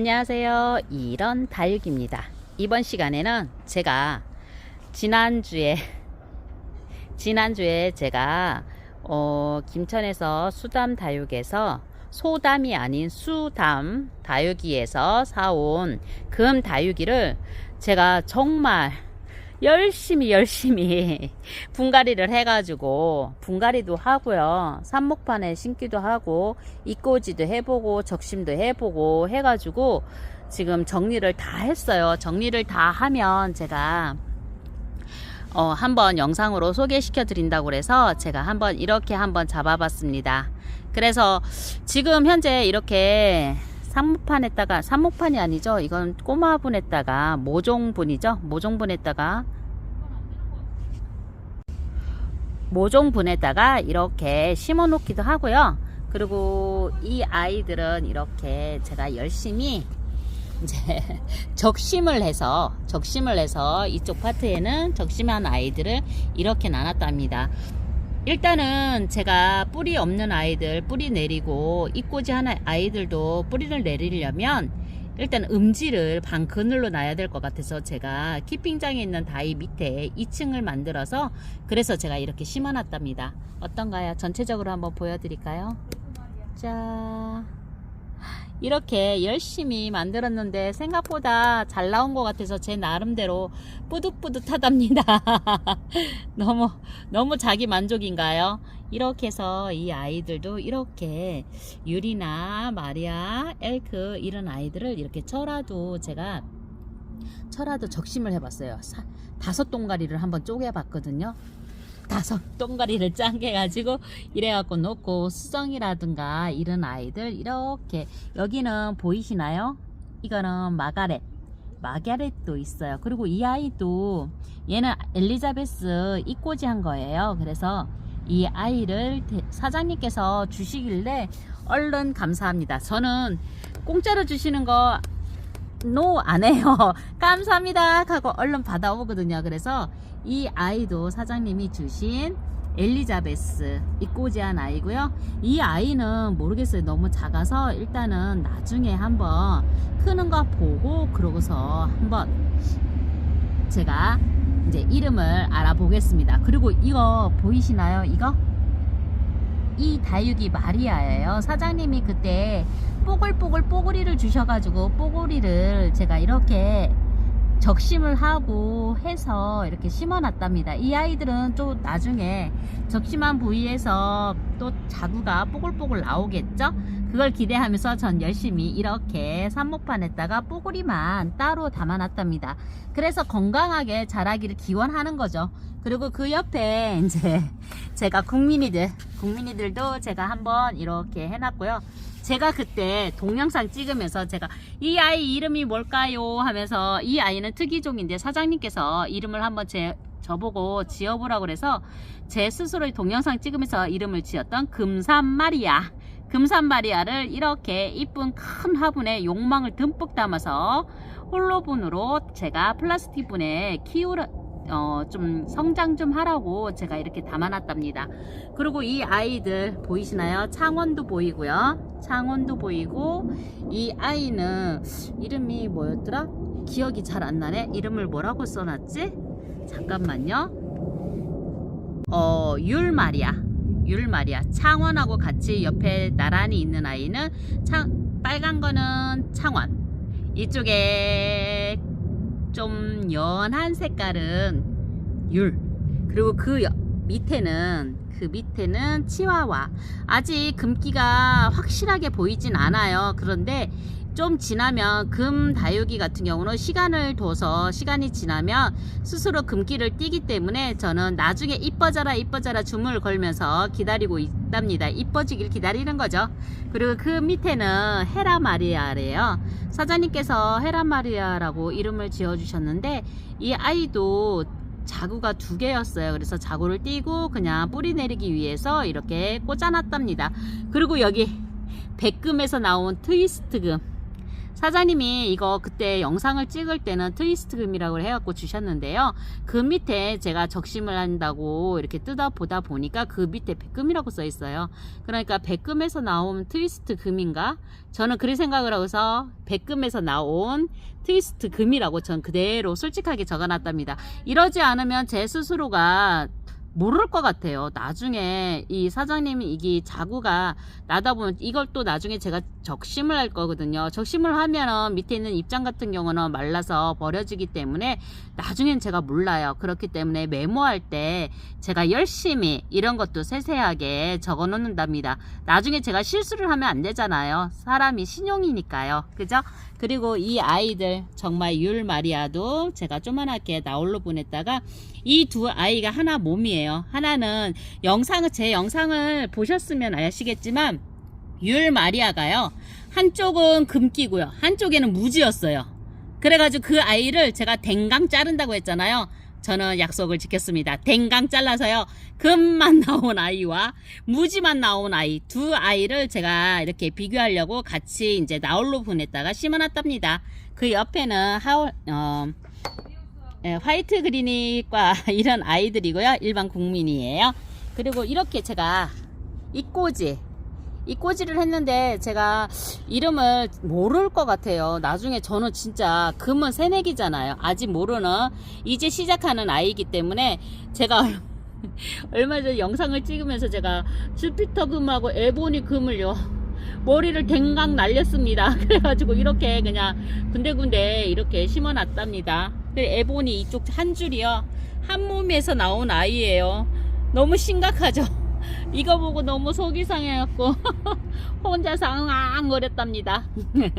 안녕하세요. 이런 다육입니다. 이번 시간에는 제가 지난주에 지난주에 제가 어, 김천에서 수담 다육에서 소담이 아닌 수담 다육이에서 사온 금 다육이를 제가 정말 열심히 열심히 분갈이를 해가지고 분갈이도 하고요. 삽목판에 심기도 하고 이꼬지도 해보고 적심도 해보고 해가지고 지금 정리를 다 했어요. 정리를 다 하면 제가 어, 한번 영상으로 소개시켜 드린다고 그래서 제가 한번 이렇게 한번 잡아봤습니다. 그래서 지금 현재 이렇게 삽목판에다가 삽목판이 아니죠? 이건 꼬마분에다가 모종분이죠? 모종분에다가. 모종분에다가 이렇게 심어 놓기도 하고요. 그리고 이 아이들은 이렇게 제가 열심히 이제 적심을 해서 적심을 해서 이쪽 파트에는 적심한 아이들을 이렇게 나눴답니다 일단은 제가 뿌리 없는 아이들 뿌리 내리고 입꼬지 하나 아이들도 뿌리를 내리려면 일단 음지를 반 그늘로 놔야 될 것 같아서 제가 키핑장에 있는 다이 밑에 2층을 만들어서 그래서 제가 이렇게 심어놨답니다. 어떤가요? 전체적으로 한번 보여드릴까요? 자 이렇게 열심히 만들었는데 생각보다 잘 나온 것 같아서 제 나름대로 뿌듯뿌듯하답니다. 너무 너무 자기 만족인가요? 이렇게 해서 이 아이들도 이렇게 유리나 마리아, 엘크 이런 아이들을 이렇게 철화도 제가 철화도 적심을 해봤어요. 사- 다섯 동가리를 한번 쪼개봤거든요. 다섯 동가리를 짱게 가지고 이래갖고 놓고 수정이라든가 이런 아이들 이렇게 여기는 보이시나요? 이거는 마가렛 마가렛도 있어요. 그리고 이 아이도 얘는 엘리자베스 이꼬지 한 거예요. 그래서 이 아이를 대- 사장님께서 주시길래 얼른 감사합니다. 저는 공짜로 주시는 거 노 안 해요. 감사합니다. 하고 얼른 받아오거든요. 그래서 이 아이도 사장님이 주신 엘리자베스 이꼬지한 아이고요. 이 아이는 모르겠어요. 너무 작아서 일단은 나중에 한번 크는 거 보고 그러고서 한번 제가 이제 이름을 알아보겠습니다. 그리고 이거 보이시나요? 이거? 이 다육이 마리아예요. 사장님이 그때 뽀글뽀글 뽀글이를 주셔가지고 뽀글이를 제가 이렇게 적심을 하고 해서 이렇게 심어놨답니다. 이 아이들은 또 나중에 적심한 부위에서 또 자구가 뽀글뽀글 나오겠죠? 그걸 기대하면서 전 열심히 이렇게 삽목판에다가 뽀글이만 따로 담아놨답니다. 그래서 건강하게 자라기를 기원하는 거죠. 그리고 그 옆에 이제 제가 국민이들, 국민이들도 제가 한번 이렇게 해놨고요. 제가 그때 동영상 찍으면서 제가 이 아이 이름이 뭘까요? 하면서 이 아이는 특이종인데 사장님께서 이름을 한번 제 저보고 지어보라고 그래서 제 스스로 동영상 찍으면서 이름을 지었던 금산마리아 금산마리아를 이렇게 이쁜 큰 화분에 욕망을 듬뿍 담아서 홀로분으로 제가 플라스틱 분에 키우라 어, 좀 성장 좀 하라고 제가 이렇게 담아놨답니다. 그리고 이 아이들 보이시나요? 창원도 보이고요. 창원도 보이고 이 아이는 이름이 뭐였더라? 기억이 잘 안 나네. 이름을 뭐라고 써놨지? 잠깐만요. 어, 율마리아. 율마리아. 창원하고 같이 옆에 나란히 있는 아이는 창, 빨간 거는 창원. 이쪽에 좀 연한 색깔은 율. 그리고 그 여- 밑에는 그 밑에는 치와와. 아직 금기가 확실하게 보이진 않아요. 그런데 좀 지나면 금 다육이 같은 경우는 시간을 둬서 시간이 지나면 스스로 금기를 띠기 때문에 저는 나중에 이뻐져라 이뻐져라 주문을 걸면서 기다리고 있답니다. 이뻐지길 기다리는 거죠. 그리고 그 밑에는 헤라 마리아래요. 사장님께서 헤라 마리아라고 이름을 지어주셨는데 이 아이도 자구가 두 개였어요. 그래서 자구를 띄고 그냥 뿌리 내리기 위해서 이렇게 꽂아놨답니다. 그리고 여기 백금에서 나온 트위스트금 사장님이 이거 그때 영상을 찍을 때는 트위스트 금이라고 해갖고 주셨는데요. 그 밑에 제가 적심을 한다고 이렇게 뜯어 보다 보니까 그 밑에 백금이라고 써 있어요. 그러니까 백금에서 나온 트위스트 금인가? 저는 그리 생각을 하고서 백금에서 나온 트위스트 금이라고 전 그대로 솔직하게 적어놨답니다. 이러지 않으면 제 스스로가 모를 것 같아요. 나중에 이 사장님이 이게 자구가 나다 보면 이걸 또 나중에 제가 적심을 할 거거든요. 적심을 하면은 밑에 있는 입장 같은 경우는 말라서 버려지기 때문에 나중엔 제가 몰라요. 그렇기 때문에 메모할 때 제가 열심히 이런 것도 세세하게 적어 놓는답니다. 나중에 제가 실수를 하면 안 되잖아요. 사람이 신용이니까요. 그죠? 그리고 이 아이들 정말 율 마리아도 제가 조만하게 나홀로 보냈다가 이 두 아이가 하나 몸이에요. 하나는 영상을 제 영상을 보셨으면 아시겠지만 율 마리아가요. 한쪽은 금기고요. 한쪽에는 무지였어요. 그래가지고 그 아이를 제가 댕강 자른다고 했잖아요. 저는 약속을 지켰습니다. 댕강 잘라서요. 금만 나온 아이와 무지만 나온 아이 두 아이를 제가 이렇게 비교하려고 같이 이제 나홀로 보냈다가 심어놨답니다. 그 옆에는 하울 어, 예, 화이트 그리닉과 이런 아이들이고요. 일반 국민이에요. 그리고 이렇게 제가 이 꼬지 이 꼬지를 했는데 제가 이름을 모를 것 같아요. 나중에 저는 진짜 금은 새내기잖아요. 아직 모르는 이제 시작하는 아이기 때문에 제가 얼마 전에 영상을 찍으면서 제가 주피터 금하고 에보니 금을요. 머리를 댕강 날렸습니다. 그래가지고 이렇게 그냥 군데군데 이렇게 심어놨답니다. 근데 에보니 이쪽 한 줄이요. 한 몸에서 나온 아이예요. 너무 심각하죠. 이거 보고 너무 속이 상해갖고 혼자서 앙앙거렸답니다.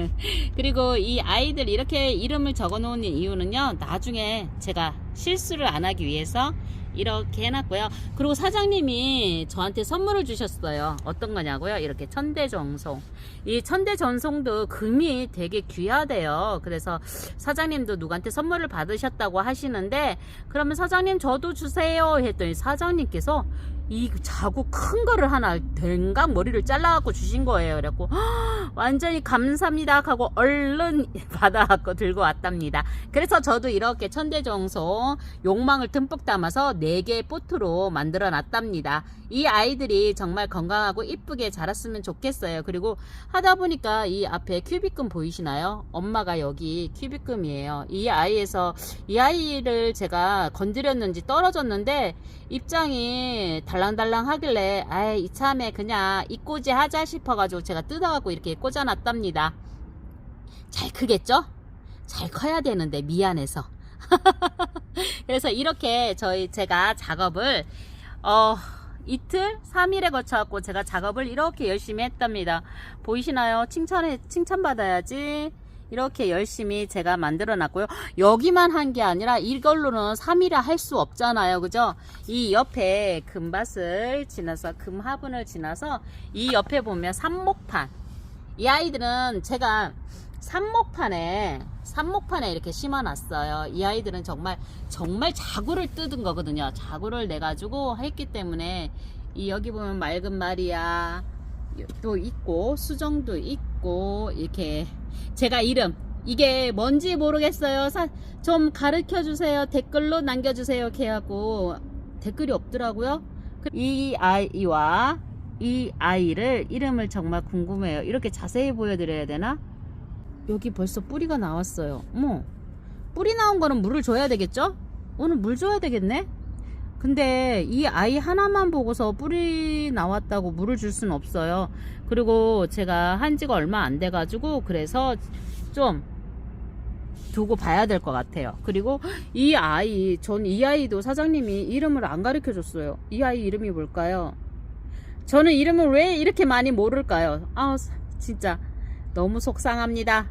그리고 이 아이들 이렇게 이름을 적어 놓은 이유는요. 나중에 제가 실수를 안 하기 위해서 이렇게 해놨고요. 그리고 사장님이 저한테 선물을 주셨어요. 어떤 거냐고요? 이렇게 천대전송. 이 천대전송도 금이 되게 귀하대요. 그래서 사장님도 누구한테 선물을 받으셨다고 하시는데 그러면 사장님 저도 주세요 했더니 사장님께서 이 자구 큰 거를 하나 댕강 머리를 잘라갖고 주신 거예요. 그래갖고 "헉, 완전히 감사합니다 하고 얼른 받아갖고 들고 왔답니다. 그래서 저도 이렇게 천대정소 욕망을 듬뿍 담아서 4개의 포트로 만들어 놨답니다. 이 아이들이 정말 건강하고 이쁘게 자랐으면 좋겠어요. 그리고 하다 보니까 이 앞에 큐비금 보이시나요? 엄마가 여기 큐비금이에요. 이 아이에서 이 아이를 제가 건드렸는지 떨어졌는데 입장이 달 랑달랑 하길래 아이 이참에 그냥 이꼬지 하자 싶어가지고 제가 뜯어갖고 이렇게 꽂아놨답니다. 잘 크겠죠? 잘 커야 되는데 미안해서. 그래서 이렇게 저희 제가 작업을 어 이틀 3일에 거쳐갖고 제가 작업을 이렇게 열심히 했답니다. 보이시나요? 칭찬해 칭찬 받아야지. 이렇게 열심히 제가 만들어 놨고요. 여기만 한 게 아니라 이걸로는 3일에 할수 없잖아요. 그죠? 이 옆에 금밭을 지나서 금화분을 지나서 이 옆에 보면 삽목판. 이 아이들은 제가 삽목판에 삽목판에 이렇게 심어 놨어요. 이 아이들은 정말 정말 자구를 뜯은 거거든요. 자구를 내 가지고 했기 때문에 이 여기 보면 맑은 말이야. 또 있고 수정도 있고 이렇게 제가 이름 이게 뭔지 모르겠어요. 사, 좀 가르쳐 주세요. 댓글로 남겨 주세요. 이렇게 하고 댓글이 없더라고요. 그- 이 아이와 이 아이를 이름을 정말 궁금해요. 이렇게 자세히 보여드려야 되나? 여기 벌써 뿌리가 나왔어요. 어머, 뿌리 나온 거는 물을 줘야 되겠죠? 오늘 물 줘야 되겠네? 근데 이 아이 하나만 보고서 뿌리 나왔다고 물을 줄 수는 없어요. 그리고 제가 한 지가 얼마 안 돼 가지고 그래서 좀 두고 봐야 될 것 같아요. 그리고 이 아이, 전 이 아이도 사장님이 이름을 안 가르쳐 줬어요. 이 아이 이름이 뭘까요? 저는 이름을 왜 이렇게 많이 모를까요? 아, 진짜 너무 속상합니다.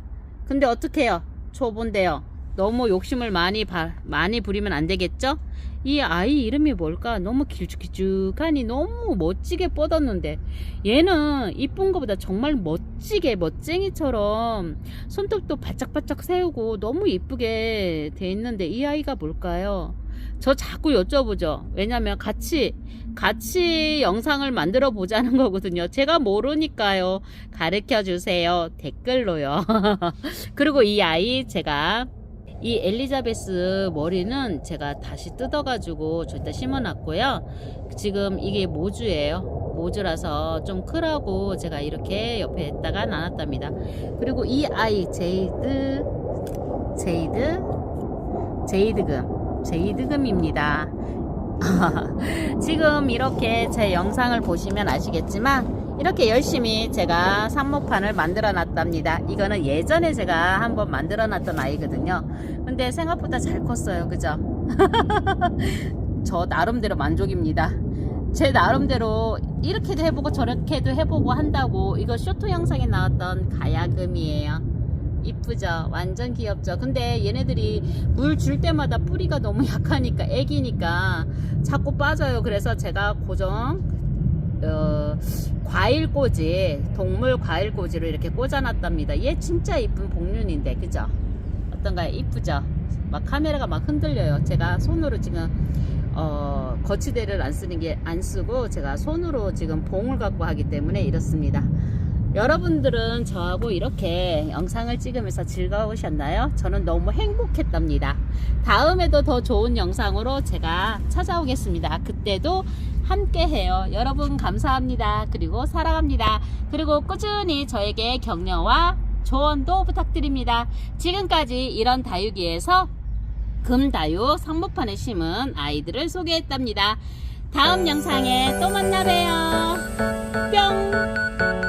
근데 어떡해요? 초보인데요. 너무 욕심을 많이 바, 많이 부리면 안 되겠죠? 이 아이 이름이 뭘까? 너무 길쭉길쭉하니 너무 멋지게 뻗었는데 얘는 이쁜 것보다 정말 멋지게 멋쟁이처럼 손톱도 바짝바짝 세우고 너무 이쁘게 돼 있는데 이 아이가 뭘까요? 저 자꾸 여쭤보죠. 왜냐면 같이 같이 영상을 만들어 보자는 거거든요. 제가 모르니까요. 가르쳐 주세요. 댓글로요. 그리고 이 아이 제가 이 엘리자베스 머리는 제가 다시 뜯어가지고 저기다 심어놨고요. 지금 이게 모주예요. 모주라서 좀 크라고 제가 이렇게 옆에다가 놔놨답니다. 그리고 이 아이 제이드, 제이드, 제이드금, 제이드금입니다. 지금 이렇게 제 영상을 보시면 아시겠지만 이렇게 열심히 제가 삽목판을 만들어 놨답니다. 이거는 예전에 제가 한번 만들어 놨던 아이거든요. 근데 생각보다 잘 컸어요. 그죠? 저 나름대로 만족입니다. 제 나름대로 이렇게도 해보고 저렇게도 해보고 한다고 이거 쇼트 영상에 나왔던 가야금이에요. 이쁘죠? 완전 귀엽죠? 근데 얘네들이 물 줄 때마다 뿌리가 너무 약하니까 애기니까 자꾸 빠져요. 그래서 제가 고정 어, 과일 꽂이 동물 과일 꽂이로 이렇게 꽂아놨답니다. 얘 진짜 이쁜 복륜인데 그죠? 어떤가요? 이쁘죠? 막 카메라가 막 흔들려요. 제가 손으로 지금 어, 거치대를 안 쓰는 게 안 쓰고 제가 손으로 지금 봉을 갖고 하기 때문에 이렇습니다. 여러분들은 저하고 이렇게 영상을 찍으면서 즐거우셨나요? 저는 너무 행복했답니다. 다음에도 더 좋은 영상으로 제가 찾아오겠습니다. 그때도 함께 해요. 여러분 감사합니다. 그리고 사랑합니다. 그리고 꾸준히 저에게 격려와 조언도 부탁드립니다. 지금까지 이런 다육이에서 금다육 상목판에 심은 아이들을 소개했답니다. 다음 영상에 또 만나봬요. 뿅!